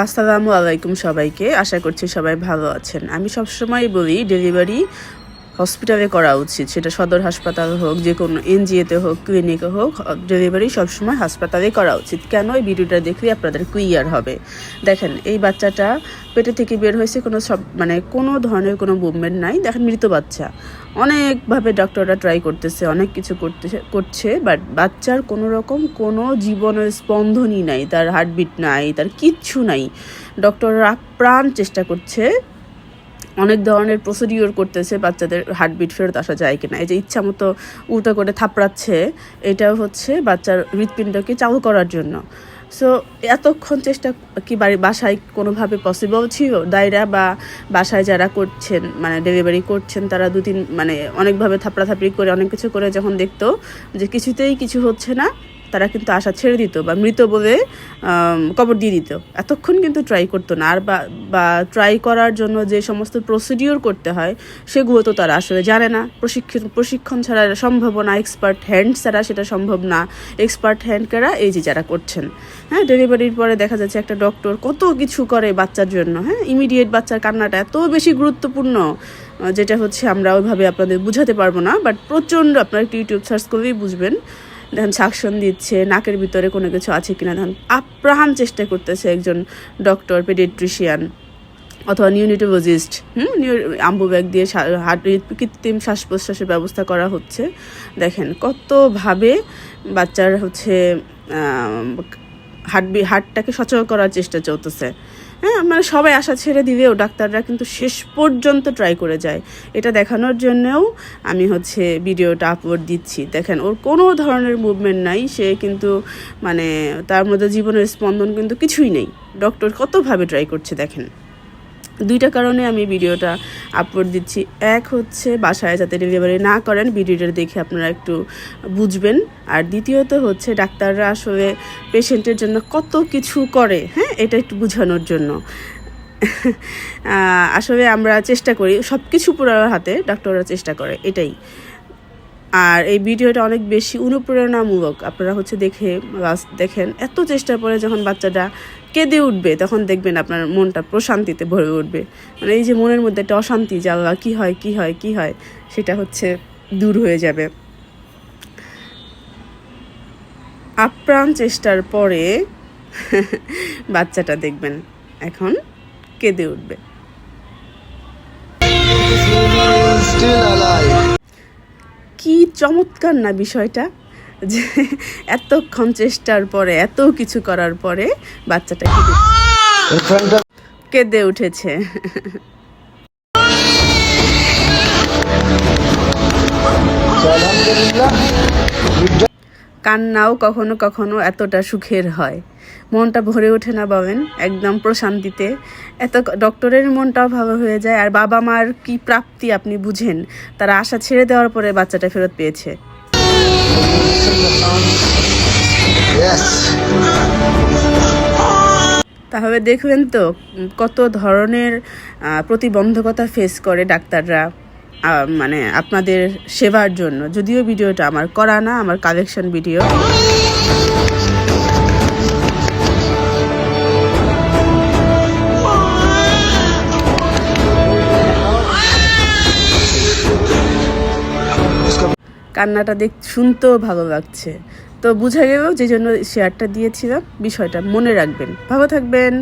আসসালামু আলাইকুম সবাইকে। আশা করছি সবাই ভালো আছেন। আমি সবসময় বলি ডেলিভারি হসপিটালে করা উচিত। সেটা সদর হাসপাতাল হোক, যে কোনো এনজিওতে হোক, ক্লিনিকে হোক, ডেলিভারি সবসময় হাসপাতালে করা উচিত। কেন? এই ভিডিওটা দেখলে আপনাদের ক্লিয়ার হবে। দেখেন, এই বাচ্চাটা পেটে থেকে বের হয়েছে, কোনো সব মানে কোনো ধরনের কোনো মুভমেন্ট নাই। দেখেন, মৃত বাচ্চা। অনেকভাবে ডক্টররা ট্রাই করতেছে, অনেক কিছু করতেছে করছে বাট বাচ্চার কোনো রকম কোনো জীবনের স্পন্দনই নাই। তার হার্টবিট নাই, তার কিচ্ছু নাই। ডক্টররা প্রাণ চেষ্টা করছে অনেক ধরনের প্রসিডিওর করতেছে, বাচ্চাদের হার্টবিট ফেরত আসা যায় কিনা। এই যে ইচ্ছা মতো উল্টা করে থাপড়াচ্ছে এটাও হচ্ছে বাচ্চার হৃৎপিণ্ডকে চালু করার জন্য। সো এতক্ষণ চেষ্টা কি বাড়ি, বাসায় কোনোভাবে পসিবল ছিল? দায়রা বা বাসায় যারা করছেন মানে ডেলিভারি করছেন, তারা দু তিন মানে অনেকভাবে থাপড়াথাপড়ি করে, অনেক কিছু করে যখন দেখতো যে কিছুতেই কিছু হচ্ছে না তারা কিন্তু আশা ছেড়ে দিত বা মৃত বলে কবর দিয়ে দিত। এতক্ষণ কিন্তু ট্রাই করতো না। আর বা ট্রাই করার জন্য যে সমস্ত প্রসিডিওর করতে হয়, সেগুলো তো তারা আসলে জানে না। প্রশিক্ষণ প্রশিক্ষণ ছাড়া সম্ভব না। এক্সপার্ট হ্যান্ড ছাড়া সেটা সম্ভব না। এক্সপার্ট হ্যান্ডকেরা এই যে যারা করছেন। হ্যাঁ ডেলিভারির পরে দেখা যাচ্ছে একটা ডক্টর কত কিছু করে বাচ্চার জন্য। হ্যাঁ ইমিডিয়েট বাচ্চার কান্নাটা এত বেশি গুরুত্বপূর্ণ যেটা হচ্ছে আমরা ওইভাবে আপনাদের বুঝাতে পারব না। বাট প্রচণ্ড আপনারা একটু ইউটিউব সার্চ করলেই বুঝবেন। দেখেন সাকশন দিচ্ছে, নাকের ভিতরে কোনো কিছু আছে কিনা দেখেন আপ্রাণ চেষ্টা করতেছে একজন ডক্টর পেডিট্রিশিয়ান অথবা নিউনিটোলজিস্ট হুম? আম্বু ব্যাগ দিয়ে হার্ট কৃত্রিম শ্বাস প্রশ্বাসের ব্যবস্থা করা হচ্ছে। দেখেন কতভাবে বাচ্চার হচ্ছে হার্ট হার্টটাকে সচল করার চেষ্টা চলতেছে। হ্যাঁ মানে সবাই আশা ছেড়ে দিলেও ডাক্তাররা কিন্তু শেষ পর্যন্ত ট্রাই করে যায়। এটা দেখানোর জন্যও আমি হচ্ছে ভিডিওটা আপলোড দিচ্ছি। দেখেন, ওর কোনো ধরনের মুভমেন্ট নাই, সে কিন্তু মানে তার মধ্যে জীবনের স্পন্দন কিন্তু কিছুই নেই। ডক্টর কতভাবে ট্রাই করছে দেখেন। দুইটা কারণে আমি ভিডিওটা আপলোড দিচ্ছি। এক হচ্ছে বাসায় যাতে ডেলিভারি না করেন ভিডিওটা দেখে আপনারা একটু বুঝবেন। আর দ্বিতীয়ত হচ্ছে ডাক্তাররা আসলে পেশেন্টের জন্য কত কিছু করে হ্যাঁ? এটা একটু বোঝানোর জন্য। আসলে আমরা চেষ্টা করি সব কিছু পুরো হাতে, ডাক্তাররা চেষ্টা করে, এটাই। আর এই ভিডিওটা অনেক বেশি অনুপ্রেরণামূলক। আপনারা হচ্ছে দেখে, last দেখেন, এত চেষ্টার পরে যখন বাচ্চাটা কেঁদে উঠবে, তখন দেখবেন আপনার মনটা প্রশান্তিতে ভরে উঠবে। মানে এই যে মনের মধ্যে একটা অশান্তি আল্লাহ, কী হয় কী হয় কী হয়? সেটা হচ্ছে দূর হয়ে যাবে। আপ্রাণ চেষ্টার পরে বাচ্চাটা দেখবেন, এখন কেঁদে উঠবে। কি চমৎকার না বিষয়টা? যে এতক্ষণ চেষ্টার পরে এত কিছু করার পরে বাচ্চাটা কেঁদে উঠেছে। done কান্নাও কখনো কখনো এতটা সুখের হয়। মনটা ভরে ওঠে না পাবেন একদম প্রশান্তিতে। এত ডক্টরের মনটাও ভালো হয়ে যায় আর বাবা মার কি প্রাপ্তি আপনি বুঝেন? তারা আশা ছেড়ে দেওয়ার পরে বাচ্চাটা ফেরত পেয়েছে। তাহলে দেখবেন তো কত ধরনের প্রতিবন্ধকতা ফেস করে ডাক্তাররা। মানে আপনাদের সেবার জন্য। যদিও ভিডিওটা আমার করা না, আমার কালেকশন ভিডিও কান্নাটা দেখ, শুনতেও ভালো লাগছে। তো বুঝা গেল যে জন্য শেয়ারটা দিয়েছিলাম। বিষয়টা মনে রাখবেন। ভালো থাকবেন।